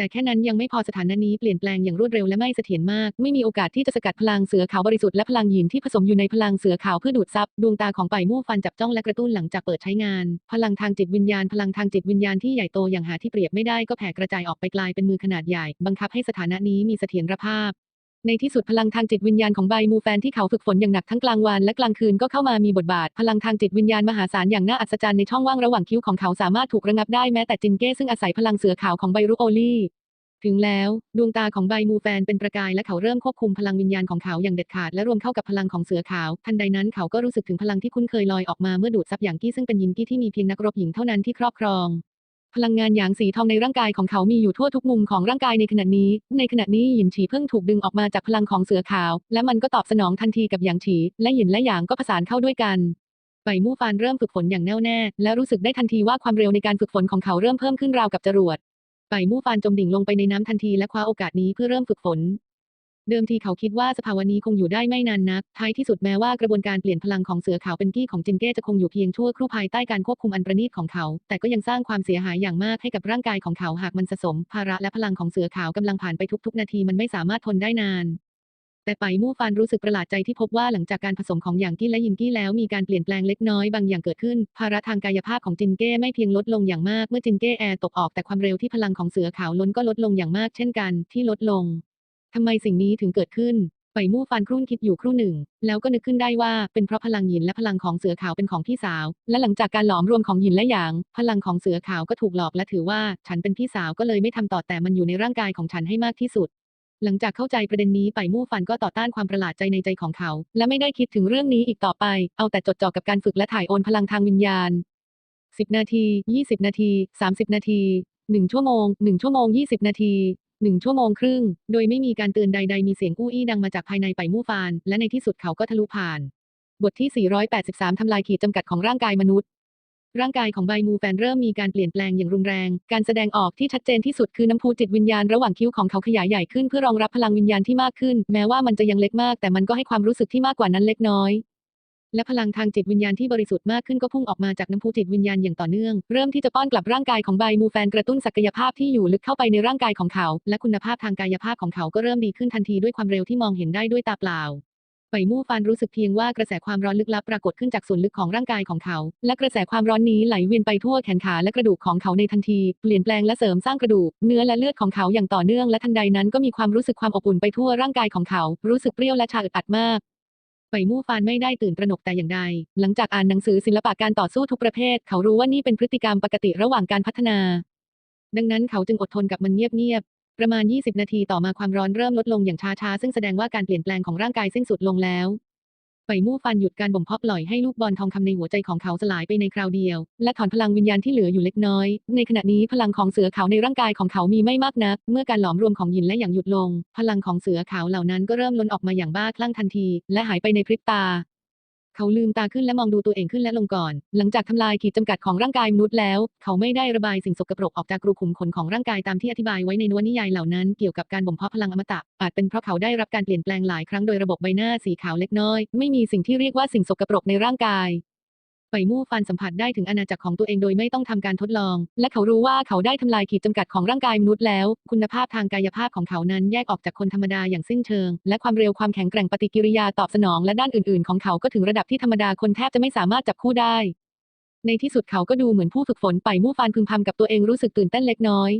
แต่แค่นั้นยังไม่พอสถานะนี้เปลี่ยนแปลงอย่างรวดเร็วและไม่เสถียรมาก ไม่มีโอกาสที่จะสกัดพลังเสือขาวบริสุทธิ์และพลังหยินที่ผสมอยู่ในพลังเสือขาวเพื่อดูดซับดวงตาของไปมู่ฟันจับจ้องและกระตุ้นหลังจากเปิดใช้งาน พลังทางจิตวิญญาณ พลังทางจิตวิญญาณที่ใหญ่โตอย่างหาที่เปรียบไม่ได้ก็แผ่กระจายออกไปกลายเป็นมือขนาดใหญ่ บังคับให้สถานะนี้มีเสถียรภาพ ในที่สุดพลังทางจิตวิญญาณของใบมูแฟนที่เขาฝึกฝนอย่างหนักทั้งกลางวันและกลางคืนก็เข้ามามีบทบาท พลังทางจิตวิญญาณมหาศาลอย่างน่าอัศจรรย์ในช่องว่างระหว่างคิ้วของเขาสามารถถูกระงับได้แม้แต่จินเก้ซึ่งอาศัยพลังเสือขาวของไบรุโอลี่ถึงแล้ว ดวงตาของใบมูแฟนเป็นประกายและเขาเริ่มควบคุมพลังวิญญาณของเขาอย่างเด็ดขาดและรวมเข้ากับพลังของเสือขาว ทันใดนั้นเขาก็รู้สึกถึงพลังที่คุ้นเคยลอยออกมาเมื่อดูดซับอย่างกี้ซึ่งเป็นยินกี้ที่มีเพียงนักรบหญิงเท่านั้นที่ครอบครอง พลังงานหยางสีทองในร่างกายของเขามีอยู่ทั่วทุกมุมของร่างกายในขณะนี้ ในขณะนี้หยินฉีเพิ่งถูกดึงออกมาจากพลังของเสือขาว และมันก็ตอบสนองทันทีกับหยางฉี และหยินและหยางก็ผสานเข้าด้วยกันไปมู่ฟานเริ่มฝึกฝนอย่างแน่วแน่ และรู้สึกได้ทันทีว่าความเร็วในการฝึกฝนของเขาเริ่มเพิ่มขึ้นราวกับจรวดไปมู่ฟานจมดิ่งลงไปในน้ำทันทีและคว้าโอกาสนี้เพื่อเริ่มฝึกฝน เดิมทีเขาคิดว่าสภาวะนี้คงอยู่ได้ไม่นานนัก ท้ายที่สุดแม้ว่ากระบวนการเปลี่ยนพลังของเสือขาวเป็นกี้ของจินเก้จะคงอยู่เพียงชั่วครู่ภายใต้การควบคุมอันประณีตของเขา แต่ก็ยังสร้างความเสียหายอย่างมากให้กับร่างกายของเขาหากมันสะสม ภาระและพลังของเสือขาวกำลังผ่านไปทุกๆ นาทีมันไม่สามารถทนได้นานแต่ไปมู่ฟานรู้สึกประหลาดใจที่พบว่าหลังจากการผสมของหยางกี้และยินกี้แล้วมีการเปลี่ยนแปลงเล็กน้อยบางอย่างเกิดขึ้น ภาระทางกายภาพของจินเก้ไม่เพียงลดลงอย่างมากเมื่อจินเก้แอร์ตกออกแต่ความเร็วที่พลังของเสือขาวล้นก็ลดลงอย่างมากเช่นกันที่ลดลง ทำไมสิ่งนี้ถึงเกิดขึ้น ไปมู่ฟานครุ่นคิดอยู่ครู่หนึ่ง แล้วก็นึกขึ้นได้ว่าเป็นเพราะพลังหยินและพลังของเสือขาวเป็นของพี่สาว และหลังจากการหลอมรวมของหยินและหยาง พลังของเสือขาวก็ถูกหลอกและถือว่าฉันเป็นพี่สาวก็เลยไม่ทำต่อแต่มันอยู่ในร่างกายของฉันให้มากที่สุดหลังจากเข้าใจประเด็นนี้ไปมู่ฟันก็ต่อต้านความประหลาดใจในใจของเขา และไม่ได้คิดถึงเรื่องนี้อีกต่อไป เอาแต่จดจ่อกับการฝึกและถ่ายโอนพลังทางวิญญาณ 10 นาที 20 นาที 30 นาที 1 ชั่วโมง 1 ชั่วโมง 20 นาที 1ชั่วโมงครึ่ง โดยไม่มีการเตือนใดๆ มีเสียงกู้อี้ดังมาจากภายในไปมู่ฟาน และในที่สุดเขาก็ทะลุผ่าน บทที่ 483 ทำลายขีดจำกัดของร่างกายมนุษย์ ร่างกายของไบมูแฟนเริ่มมีการเปลี่ยนแปลงอย่างรุนแรง การแสดงออกที่ชัดเจนที่สุดคือน้ำพุจิตวิญญาณระหว่างคิ้วของเขาขยายใหญ่ขึ้นเพื่อรองรับพลังวิญญาณที่มากขึ้น แม้ว่ามันจะยังเล็กมากแต่มันก็ให้ความรู้สึกที่มากกว่านั้นเล็กน้อย และพลังทางจิตวิญญาณที่บริสุทธิ์มากขึ้นก็พุ่งออกมาจากน้ำพุจิตวิญญาณอย่างต่อเนื่อง เริ่มที่จะป้อนกลับร่างกายของไบมูแฟนกระตุ้นศักยภาพที่อยู่ลึกเข้าไปในร่างกายของเขา และคุณภาพทางกายภาพของเขาก็เริ่มดีขึ้นทันทีด้วยความเร็วที่มองเห็นได้ด้วยตาเปล่าไปมู่ฟานรู้สึกเพียงว่ากระแสความร้อนลึกลับปรากฏขึ้นจากส่วนลึกของร่างกายของเขา และกระแสความร้อนนี้ไหลเวียนไปทั่วแขนขาและกระดูกของเขาในทันที เปลี่ยนแปลงและเสริมสร้างกระดูก เนื้อและเลือดของเขาอย่างต่อเนื่องและทันใดนั้นก็มีความรู้สึกความอบอุ่นไปทั่วร่างกายของเขา รู้สึกเปรี้ยวและชาอึดอัดมาก ไปมู่ฟานไม่ได้ตื่นตระหนกแต่อย่างใด หลังจากอ่านหนังสือศิลปะการต่อสู้ทุกประเภท เขารู้ว่านี่เป็นพฤติกรรมปกติระหว่างการพัฒนา ดังนั้นเขาจึงอดทนกับมันเงียบๆ ประมาณ 20 นาทีต่อมาความร้อนเริ่มลดลงอย่างช้าๆ ซึ่งแสดงว่าการเปลี่ยนแปลงของร่างกายสิ้นสุดลงแล้ว ไฟมู่ฟันหยุดการบ่มเพาะปล่อยให้ลูกบอลทองคำในหัวใจของเขาสลายไปในคราวเดียว และถอนพลังวิญญาณที่เหลืออยู่เล็กน้อย ในขณะนี้พลังของเสือขาวในร่างกายของเขามีไม่มากนัก เมื่อการหลอมรวมของหยินและหยางหยุดลง พลังของเสือขาวเหล่านั้นก็เริ่มล้นออกมาอย่างบ้าคลั่งทันที และหายไปในพริบตา เขาลืมตาขึ้นและมองดูตัวเองขึ้นและลงก่อน หลังจากทำลายขีดจำกัดของร่างกายมนุษย์แล้ว เขาไม่ได้ระบายสิ่งสกปรกออกจากรูขุมขนของร่างกายตามที่อธิบายไว้ในนวนิยายเหล่านั้นเกี่ยวกับการบ่มเพาะพลังอมตะ อาจเป็นเพราะเขาได้รับการเปลี่ยนแปลงหลายครั้งโดยระบบใบหน้าสีขาวเล็กน้อย ไม่มีสิ่งที่เรียกว่าสิ่งสกปรกในร่างกาย ไปมู่ฟันสัมผัสได้ถึงอาณาจักรของตัวเองโดยไม่ต้องทำการทดลอง และเขารู้ว่าเขาได้ทำลายขีดจำกัดของร่างกายมนุษย์แล้ว คุณภาพทางกายภาพของเขานั้นแยกออกจากคนธรรมดาอย่างสิ้นเชิง และความเร็วความแข็งแกร่งปฏิกิริยาตอบสนองและด้านอื่นๆ ของเขาก็ถึงระดับที่ธรรมดาคนแทบจะไม่สามารถจับคู่ได้ ในที่สุดเขาก็ดูเหมือนผู้ฝึกฝนไปมู่ฟานพึมพำกับตัวเองรู้สึกตื่นเต้นเล็กน้อย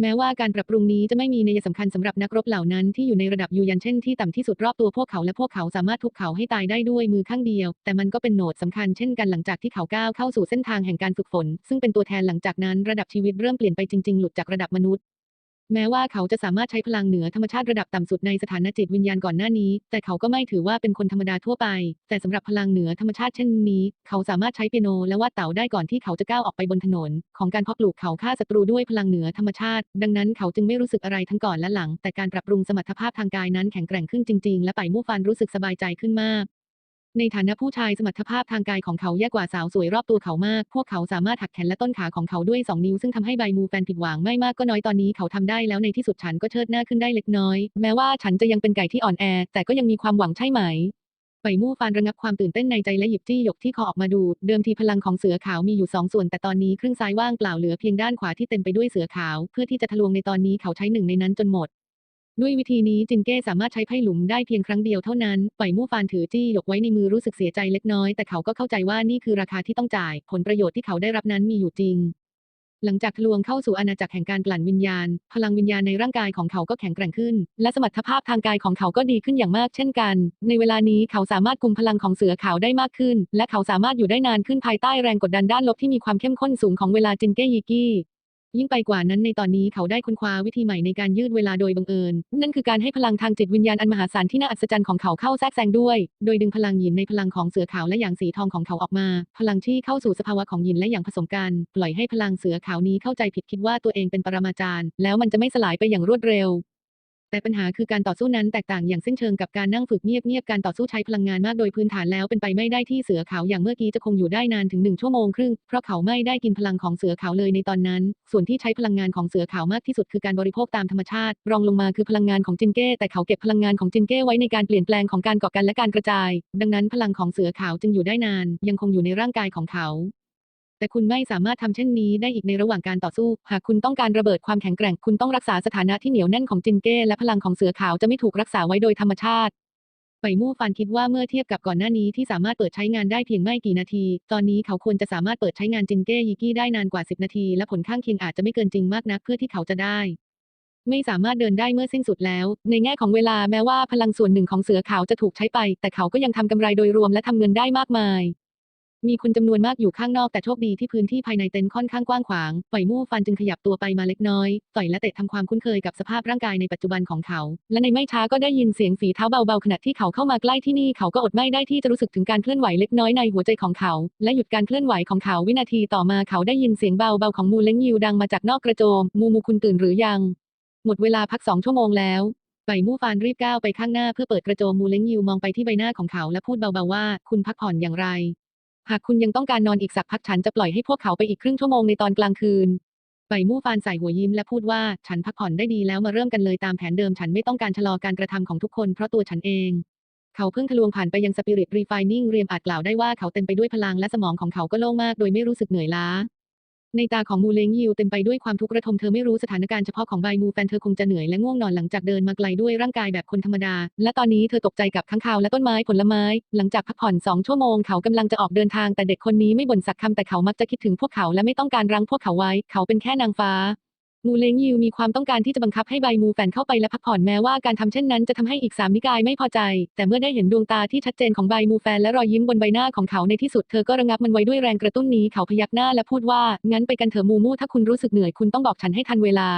แม้ว่าการปรับปรุงนี้จะไม่มีนัยสำคัญสำหรับนักรบเหล่านั้นที่อยู่ในระดับยูยันเช่นที่ต่ำที่สุดรอบตัวพวกเขาและพวกเขาสามารถทุบเขาให้ตายได้ด้วยมือข้างเดียว แต่มันก็เป็นโหนดสำคัญเช่นกันหลังจากที่เขาก้าวเข้าสู่เส้นทางแห่งการฝึกฝน ซึ่งเป็นตัวแทนหลังจากนั้นระดับชีวิตเริ่มเปลี่ยนไปจริงๆ หลุดจากระดับมนุษย์ แม้ว่าเขาจะสามารถใช้พลังเหนือธรรมชาติระดับต่ำสุดในสถานะจิตวิญญาณก่อนหน้านี้ แต่เขาก็ไม่ถือว่าเป็นคนธรรมดาทั่วไป แต่สำหรับพลังเหนือธรรมชาติเช่นนี้ เขาสามารถใช้เปียโนและวาดเต่าได้ก่อนที่เขาจะก้าวออกไปบนถนน ของการเพาะปลูกเขาฆ่าศัตรูด้วยพลังเหนือธรรมชาติ ดังนั้นเขาจึงไม่รู้สึกอะไรทั้งก่อนและหลัง แต่การปรับปรุงสมรรถภาพทางกายนั้นแข็งแกร่งขึ้นจริง ๆ และไปมู่ฟันรู้สึกสบายใจขึ้นมาก ในฐานะผู้ชายสมรรถภาพทางกายของเขาแย่กว่าสาวสวยรอบตัวเขามาก พวกเขาสามารถหักแขนและต้นขาของเขาด้วย 2 นิ้วซึ่งทำให้ใบมูแฟนผิดหวังไม่มากก็น้อยตอนนี้เขาทำได้แล้วในที่สุดฉันก็เชิดหน้าขึ้นได้เล็กน้อย แม้ว่าฉันจะยังเป็นไก่ที่อ่อนแอ แต่ก็ยังมีความหวังใช่ไหมไปไปมู่ฟานระงับความตื่นเต้นในใจและหยิบจี้หยกที่คอออกมาดู เดิมทีพลังของเสือขาวมีอยู่สองส่วน แต่ตอนนี้ครึ่งซ้ายว่างเปล่าเหลือเพียงด้านขวาที่เต็มไปด้วยเสือขาว เพื่อที่จะทะลวงในตอนนี้เขาใช้หนึ่งในนั้นจนหมด ด้วยวิธีนี้จินเก้สามารถใช้ไพ่หลุมได้เพียงครั้งเดียวเท่านั้นปล่อยมู่ฟานถือจี้หยกไว้ในมือรู้สึกเสียใจเล็กน้อย แต่เขาก็เข้าใจว่านี่คือราคาที่ต้องจ่าย ผลประโยชน์ที่เขาได้รับนั้นมีอยู่จริง หลังจากทะลวงเข้าสู่อาณาจักรแห่งการกลั่นวิญญาณ พลังวิญญาณในร่างกายของเขาก็แข็งแกร่งขึ้น และสมรรถภาพทางกายของเขาก็ดีขึ้นอย่างมากเช่นกัน ในเวลานี้เขาสามารถกุมพลังของเสือขาวได้มากขึ้น และเขาสามารถอยู่ได้นานขึ้นภายใต้แรงกดดันด้านลบที่มีความเข้มข้นสูงของเวลาจินเก้ยิกี้ ยิ่งไปกว่านั้นในตอนนี้เขาได้ค้นคว้าวิธีใหม่ในการยืดเวลาโดยบังเอิญ นั่นคือการให้พลังทางจิตวิญญาณอันมหาศาลที่น่าอัศจรรย์ของเขาเข้าแทรกแซงด้วย โดยดึงพลังหยินในพลังของเสือขาวและหยางสีทองของเขาออกมา พลังที่เข้าสู่สภาวะของหยินและหยางผสมกัน ปล่อยให้พลังเสือขาวนี้เข้าใจผิดคิดว่าตัวเองเป็นปรมาจารย์ แล้วมันจะไม่สลายไปอย่างรวดเร็ว แต่ปัญหาคือการต่อสู้นั้นแตกต่างอย่างสิ้นเชิงกับการนั่งฝึกเงียบๆการต่อสู้ใช้พลังงานมากโดยพื้นฐานแล้วเป็นไปไม่ได้ที่เสือขาวอย่างเมื่อกี้จะคงอยู่ได้นานถึงหนึ่งชั่วโมงครึ่งเพราะเขาไม่ได้กินพลังของเสือขาวเลยในตอนนั้น ส่วนที่ใช้พลังงานของเสือขาวมากที่สุดคือการบริโภคตามธรรมชาติ รองลงมาคือพลังงานของจินเก้แต่เขาเก็บพลังงานของจินเก้ไว้ในการเปลี่ยนแปลงของการเกาะกันและการกระจาย ดังนั้นพลังของเสือขาวจึงอยู่ได้นาน ยังคงอยู่ในร่างกายของเขา แต่คุณไม่สามารถทำเช่นนี้ได้อีกในระหว่างการต่อสู้ หากคุณต้องการระเบิดความแข็งแกร่ง คุณต้องรักษาสถานะที่เหนียวแน่นของจินเก้และพลังของเสือขาวจะไม่ถูกรักษาไว้โดยธรรมชาติไปมู่ฟานคิดว่าเมื่อเทียบกับก่อนหน้านี้ที่สามารถเปิดใช้งานได้เพียงไม่กี่นาที ตอนนี้เขาควรจะสามารถเปิดใช้งานจินเก้ยิกี้ได้นานกว่า 10 นาที และผลข้างเคียงอาจจะไม่เกินจริงมากนักเพื่อที่เขาจะได้ ไม่สามารถเดินได้เมื่อสิ้นสุดแล้ว ในแง่ของเวลาแม้ว่าพลังส่วนหนึ่งของเสือขาวจะถูกใช้ไป แต่เขาก็ยังทำกำไรโดยรวมและทำเงินได้มากมาย มีคนจำนวนมากอยู่ข้างนอกแต่โชคดีที่พื้นที่ภายในเต็นท์ค่อนข้างกว้างขวางปล่อยมู่ฟันจึงขยับตัวไปมาเล็กน้อย ต่อยและเตะทำความคุ้นเคยกับสภาพร่างกายในปัจจุบันของเขา และในไม่ช้าก็ได้ยินเสียงฝีเท้าเบาๆขณะที่เขาเข้ามาใกล้ที่นี่เขาก็อดไม่ได้ที่จะรู้สึกถึงการเคลื่อนไหวเล็กน้อยในหัวใจของเขา และหยุดการเคลื่อนไหวของเขาวินาทีต่อมาเขาได้ยินเสียงเบาๆของมูเล้งยิวดังมาจากนอกกระโจม มูมูคุณตื่นหรือยัง หมดเวลาพักสองชั่วโมงแล้วไปมู่ฟานรีบก้าวไปข้างหน้าเพื่อเปิดกระโจมมูเล้งยิวมองไปที่ใบหน้าของเขาและพูดเบาๆว่า คุณพักผ่อนอย่างไร หากคุณยังต้องการนอนอีกสักพักฉันจะปล่อยให้พวกเขาไปอีกครึ่งชั่วโมงในตอนกลางคืนใบมู่ฟานใส่หัวยิ้มและพูดว่าฉันพักผ่อนได้ดีแล้วมาเริ่มกันเลยตามแผนเดิมฉันไม่ต้องการชะลอการกระทำของทุกคนเพราะตัวฉันเอง เขาเพิ่งทะลวงผ่านไปยังสปิริตรีไฟนิ่งเรียมอาจกล่าวได้ว่าเขาเต็มไปด้วยพลังและสมองของเขาก็โล่งมากโดยไม่รู้สึกเหนื่อยล้า ในตาของมูเลงยิวเต็มไปด้วยความทุกข์ระทมเธอไม่รู้สถานการณ์เฉพาะของใบมูแฟนเธอคงจะเหนื่อยและง่วงนอนหลังจากเดินมาไกลด้วยร่างกายแบบคนธรรมดา และตอนนี้เธอตกใจกับข้างคาวและต้นไม้ผลไม้ หลังจากพักผ่อนสองชั่วโมงเขากำลังจะออกเดินทางแต่เด็กคนนี้ไม่บ่นสักคำแต่เขามักจะคิดถึงพวกเขาและไม่ต้องการรั้งพวกเขาไว้ เขาเป็นแค่นางฟ้า มูเลงยิวมีความต้องการที่จะบังคับให้ใบมูแฟนเข้าไปและพักผ่อนแม้ว่าการทำเช่นนั้นจะทำให้อีกสามนิกายไม่พอใจ แต่เมื่อได้เห็นดวงตาที่ชัดเจนของใบมูแฟนและรอยยิ้มบนใบหน้าของเขาในที่สุดเธอก็ระงับมันไว้ด้วยแรงกระตุ้นนี้เขาพยักหน้าและพูดว่า งั้นไปกันเถอะมูมูถ้าคุณรู้สึกเหนื่อยคุณต้องบอกฉันให้ทันเวลา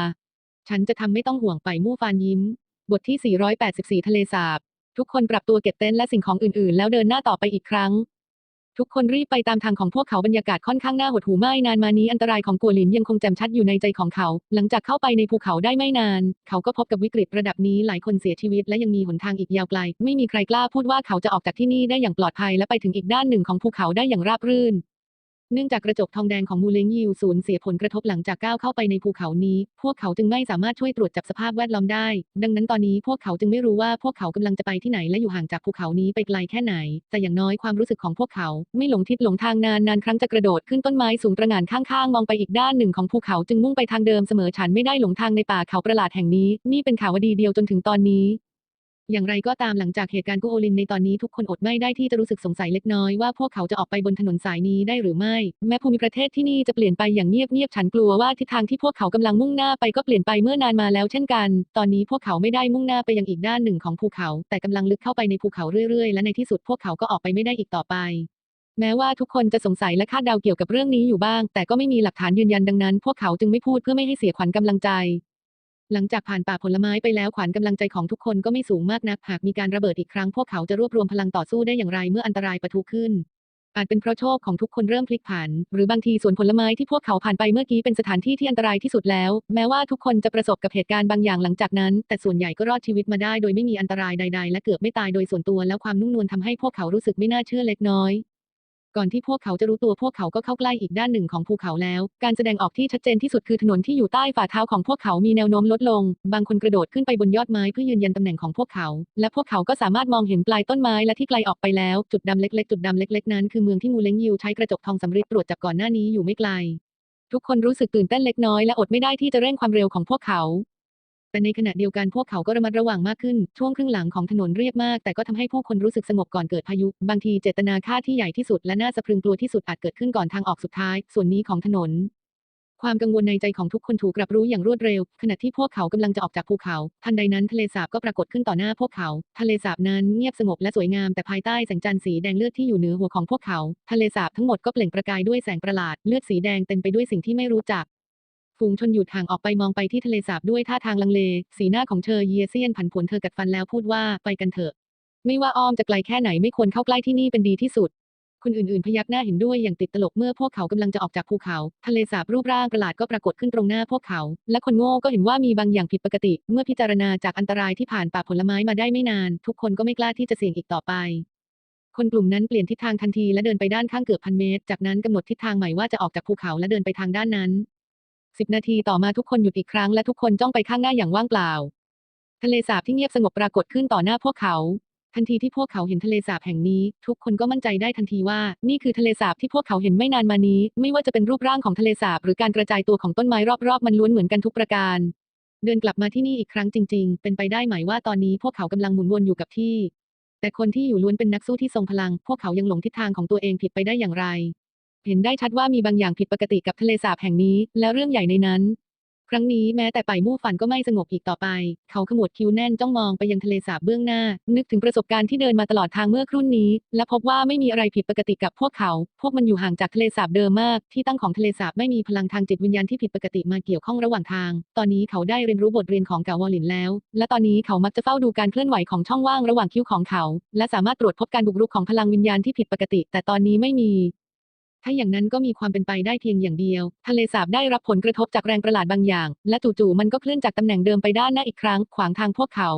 ฉันจะทำไม่ต้องห่วงไปมูฟานยิ้ม บทที่ 484 ทะเลสาบ ทุกคนปรับตัวเก็บเต็นท์และสิ่งของอื่นๆ แล้วเดินหน้าต่อไปอีกครั้ง ทุกคนรีบไปตามทางของพวกเขาบรรยากาศค่อนข้างน่าหดหูไม่นานมานี้อันตรายของกัวหลินยังคงแจ่มชัดอยู่ในใจของเขา หลังจากเข้าไปในภูเขาได้ไม่นาน เขาก็พบกับวิกฤตระดับนี้หลายคนเสียชีวิตและยังมีหนทางอีกยาวไกล ไม่มีใครกล้าพูดว่าเขาจะออกจากที่นี่ได้อย่างปลอดภัยและไปถึงอีกด้านหนึ่งของภูเขาได้อย่างราบรื่น เนื่องจากกระจกทองแดงของมูเลงยิวสูญเสียผลกระทบหลังจากก้าวเข้าไปในภูเขานี้ พวกเขาจึงไม่สามารถช่วยตรวจจับสภาพแวดล้อมได้ ดังนั้นตอนนี้พวกเขาจึงไม่รู้ว่าพวกเขากำลังจะไปที่ไหนและอยู่ห่างจากภูเขานี้ไปไกลแค่ไหน แต่อย่างน้อยความรู้สึกของพวกเขาไม่หลงทิศหลงทางนานนานครั้งจะกระโดดขึ้นต้นไม้สูงตระงานข้างๆ มองไปอีกด้านหนึ่งของภูเขาจึงมุ่งไปทางเดิมเสมอฉันไม่ได้หลงทางในป่าเขาประหลาดแห่งนี้ นี่เป็นข่าวดีเดียวจนถึงตอนนี้ อย่างไรก็ตามหลังจากเหตุการณ์กูโอลินในตอนนี้ทุกคนอดไม่ได้ที่จะรู้สึกสงสัยเล็กน้อยว่าพวกเขาจะออกไปบนถนนสายนี้ได้หรือไม่ แม้ภูมิประเทศที่นี่จะเปลี่ยนไปอย่างเงียบๆฉันกลัวว่าทิศทางที่พวกเขากำลังมุ่งหน้าไปก็เปลี่ยนไปเมื่อนานมาแล้วเช่นกัน ตอนนี้พวกเขาไม่ได้มุ่งหน้าไปยังอีกด้านหนึ่งของภูเขา แต่กำลังลึกเข้าไปในภูเขาเรื่อยๆ และในที่สุดพวกเขาก็ออกไปไม่ได้อีกต่อไปแม้ว่าทุกคนจะสงสัยและคาดเดาเกี่ยวกับเรื่องนี้อยู่บ้าง แต่ก็ไม่มีหลักฐานยืนยันดังนั้น พวกเขาจึงไม่พูดเพื่อไม่ให้เสียขวัญกำลังใจ หลังจากผ่านป่าผลไม้ไปแล้วขวัญกำลังใจของทุกคนก็ไม่สูงมากนัก หากมีการระเบิดอีกครั้งพวกเขาจะรวบรวมพลังต่อสู้ได้อย่างไรเมื่ออันตรายปะทุขึ้น อาจเป็นเพราะโชคของทุกคนเริ่มพลิกผัน หรือบางทีสวนผลไม้ที่พวกเขาผ่านไปเมื่อกี้เป็นสถานที่ที่อันตรายที่สุดแล้ว แม้ว่าทุกคนจะประสบกับเหตุการณ์บางอย่างหลังจากนั้น แต่ส่วนใหญ่ก็รอดชีวิตมาได้โดยไม่มีอันตรายใด ๆ และเกือบไม่ตายโดยส่วนตัวแล้วความนุ่มนวลทำให้พวกเขารู้สึกไม่น่าเชื่อเล็กน้อย ก่อนที่พวกเขาจะรู้ตัวพวกเขาก็เข้าใกล้อีกด้านหนึ่งของภูเขาแล้ว การแสดงออกที่ชัดเจนที่สุดคือถนนที่อยู่ใต้ฝ่าเท้าของพวกเขามีแนวโน้มลดลง บางคนกระโดดขึ้นไปบนยอดไม้เพื่อยืนยันตำแหน่งของพวกเขา และพวกเขาก็สามารถมองเห็นปลายต้นไม้และที่ไกลออกไปแล้ว จุดดำเล็กๆ จุดดำเล็กๆนั้นคือเมืองที่มูเลงยิวใช้กระจกทองสำริดตรวจจับก่อนหน้านี้อยู่ไม่ไกล ทุกคนรู้สึกตื่นเต้นเล็กน้อยและอดไม่ได้ที่จะเร่งความเร็วของพวกเขา แต่ในขณะเดียวกันพวกเขาก็ระมัดระวังมากขึ้น ช่วงครึ่งหลังของถนนเรียบมาก แต่ก็ทำให้ผู้คนรู้สึกสงบก่อนเกิดพายุ บางทีเจตนาฆ่าที่ใหญ่ที่สุดและน่าสะพรึงกลัวที่สุดอาจเกิดขึ้นก่อนทางออกสุดท้าย ส่วนนี้ของถนน ความกังวลในใจของทุกคนถูกรับรู้อย่างรวดเร็ว ขณะที่พวกเขากำลังจะออกจากภูเขา ทันใดนั้นทะเลสาบก็ปรากฏขึ้นต่อหน้าพวกเขา ทะเลสาบนั้นเงียบสงบและสวยงามแต่ภายใต้แสงจันทร์สีแดงเลือดที่อยู่เหนือหัวของพวกเขา ทะเลสาบทั้งหมดก็เปล่งประกายด้วยแสงประหลาด เลือดสีแดงเต็มไปด้วยสิ่งที่ไม่รู้จัก ฝูงชนหยุดห่างออกไปมองไปที่ทะเลสาบด้วยท่าทางลังเล สีหน้าของเธอเยเซียนผันผวนเธอกัดฟันแล้วพูดว่าไปกันเถอะ ไม่ว่าอ้อมจะไกลแค่ไหนไม่ควรเข้าใกล้ที่นี่เป็นดีที่สุด คนอื่นๆ พยักหน้าเห็นด้วยอย่างติดตลกเมื่อพวกเขากำลังจะออกจากภูเขา ทะเลสาบรูปร่างประหลาดก็ปรากฏขึ้นตรงหน้าพวกเขา และคนโง่ก็เห็นว่ามีบางอย่างผิดปกติ เมื่อพิจารณาจากอันตรายที่ผ่านป่าผลไม้มาได้ไม่นาน ทุกคนก็ไม่กล้าที่จะเสี่ยงอีกต่อไปคนกลุ่มนั้นเปลี่ยนทิศทางทันทีและเดินไปด้านข้างเกือบพันเมตร จากนั้นกำหนดทิศทางใหม่ว่าจะออกจากภูเขาและเดินไปทางด้านนั้น สิบนาทีต่อมาทุกคนหยุดอีกครั้งและทุกคนจ้องไปข้างหน้าอย่างว่างเปล่า ทะเลสาบที่เงียบสงบปรากฏขึ้นต่อหน้าพวกเขา ทันทีที่พวกเขาเห็นทะเลสาบแห่งนี้ ทุกคนก็มั่นใจได้ทันทีว่า นี่คือทะเลสาบที่พวกเขาเห็นไม่นานมานี้ ไม่ว่าจะเป็นรูปร่างของทะเลสาบหรือการกระจายตัวของต้นไม้รอบๆมันล้วนเหมือนกันทุกประการ เดินกลับมาที่นี่อีกครั้งจริง ๆ เป็นไปได้ไหมว่าตอนนี้พวกเขากำลังหมุนวนอยู่กับที่ แต่คนที่อยู่ล้วนเป็นนักสู้ที่ทรงพลัง พวกเขายังหลงทิศทางของตัวเองผิดไปได้อย่างไร เห็นได้ชัดว่ามีบางอย่างผิดปกติกับทะเลสาบแห่งนี้ และเรื่องใหญ่ในนั้น ครั้งนี้แม้แต่ป่ายมู่ฝันก็ไม่สงบอีกต่อไป เขาขมวดคิ้วแน่นจ้องมองไปยังทะเลสาบเบื้องหน้า นึกถึงประสบการณ์ที่เดินมาตลอดทางเมื่อครู่นี้ และพบว่าไม่มีอะไรผิดปกติกับพวกเขา พวกมันอยู่ห่างจากทะเลสาบเดิมมาก ที่ตั้งของทะเลสาบไม่มีพลังทางจิตวิญญาณที่ผิดปกติมาเกี่ยวข้องระหว่างทาง ตอนนี้เขาได้เรียนรู้บทเรียนของกาวอลินแล้ว และตอนนี้เขามักจะเฝ้าดูการเคลื่อนไหวของช่องว่างระหว่างคิ้วของเขา และสามารถตรวจพบการบุกรุกของพลังวิญญาณที่ผิดปกติ แต่ตอนนี้ไม่มี ถ้าอย่างนั้นก็มีความเป็นไปได้เพียงอย่างเดียว ทะเลสาบได้รับผลกระทบจากแรงประหลาดบางอย่าง และจู่ๆมันก็เคลื่อนจากตำแหน่งเดิมไปด้านหน้าอีกครั้ง ขวางทางพวกเขา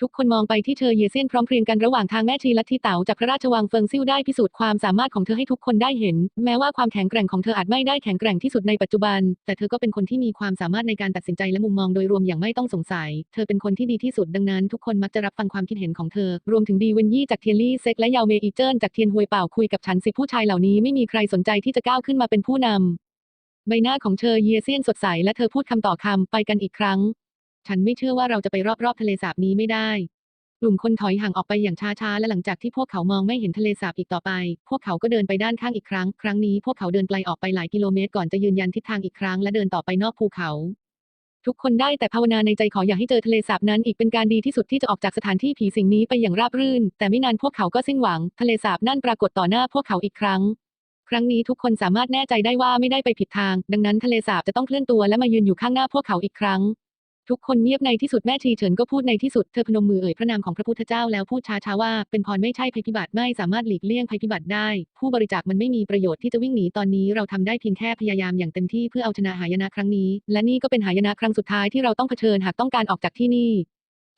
ทุกคนมองไปที่เธอเยเซียนพร้อมเพรียงกันระหว่างทางแม่ชีลัทธิเต๋าจากพระราชวังเฟิงซิ่วได้พิสูจน์ความสามารถของเธอให้ทุกคนได้เห็น แม้ว่าความแข็งแกร่งของเธออาจไม่ได้แข็งแกร่งที่สุดในปัจจุบัน แต่เธอก็เป็นคนที่มีความสามารถในการตัดสินใจและมุมมองโดยรวมอย่างไม่ต้องสงสัย เธอเป็นคนที่ดีที่สุดดังนั้นทุกคนมักจะรับฟังความคิดเห็นของเธอ รวมถึงดีเวนยี่จากเทียนลี่เซ็กและยาวเมอีเจิ้นจากเทียนฮวยเป่าคุยกับฉันสิผู้ชายเหล่านี้ไม่มีใครสนใจที่จะก้าวขึ้นมาเป็นผู้นำใบหน้าของเธอเยเซียนสดใสและเธอพูดคำต่อคำไปกันอีกครั้ง ฉันไม่เชื่อว่าเราจะไปรอบๆทะเลสาบนี้ไม่ได้ กลุ่มคนถอยห่างออกไปอย่างช้าๆ และหลังจากที่พวกเขามองไม่เห็นทะเลสาบอีกต่อไป พวกเขาก็เดินไปด้านข้างอีกครั้ง ครั้งนี้พวกเขาเดินไกลออกไปหลายกิโลเมตรก่อนจะยืนยันทิศทางอีกครั้งและเดินต่อไปนอกภูเขา ทุกคนได้แต่ภาวนาในใจขออย่าให้เจอทะเลสาบนั้นอีกเป็นการดีที่สุดที่จะออกจากสถานที่ผีสิงนี้ไปอย่างราบรื่น แต่ไม่นานพวกเขาก็สิ้นหวัง ทะเลสาบนั่นปรากฏต่อหน้าพวกเขาอีกครั้งครั้งนี้ทุกคนสามารถแน่ใจได้ว่าไม่ได้ไปผิดทาง ดังนั้นทะเลสาบจะต้องเคลื่อนตัวและมายืนอยู่ข้างหน้าพวกเขาอีกครั้ง ทุกคนเงียบในที่สุดแม่ชีเฉินก็พูดในที่สุด เธอพนมมือเอ่ยพระนามของพระพุทธเจ้าแล้วพูดช้าๆว่า เป็นพรไม่ใช่ภัยพิบัติไม่สามารถหลีกเลี่ยงภัยพิบัติได้ ผู้บริจาคมันไม่มีประโยชน์ที่จะวิ่งหนีตอนนี้เราทำได้เพียงแค่พยายามอย่างเต็มที่เพื่อเอาชนะหายนะครั้งนี้ และนี่ก็เป็นหายนะครั้งสุดท้ายที่เราต้องเผชิญหากต้องการออกจากที่นี่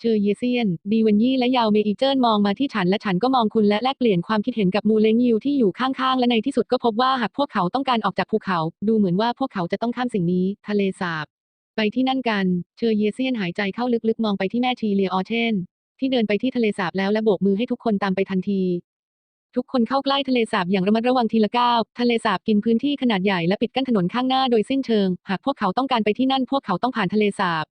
เชอเยเซียน ดีเวนยี่และยาวเมอีเจิ้นมองมาที่ฉันและฉันก็มองคุณและแลกเปลี่ยนความคิดเห็นกับมูเลงยิวที่อยู่ข้างๆ และในที่สุดก็พบว่าหากพวกเขาต้องการออกจากภูเขา ดูเหมือนว่าพวกเขาจะต้องข้ามสิ่งนี้ ทะเลสาบ ไปที่นั่นกัน เชอเยเซียนหายใจเข้าลึกๆ มองไปที่แม่ชีเลียออเชนที่เดินไปที่ทะเลสาบแล้วและโบกมือให้ทุกคนตามไปทันที ทุกคนเข้าใกล้ทะเลสาบอย่างระมัดระวังทีละก้าว ทะเลสาบกินพื้นที่ขนาดใหญ่และปิดกั้นถนนข้างหน้าโดยสิ้นเชิง หากพวกเขาต้องการไปที่นั่นพวกเขาต้องผ่านทะเลสาบ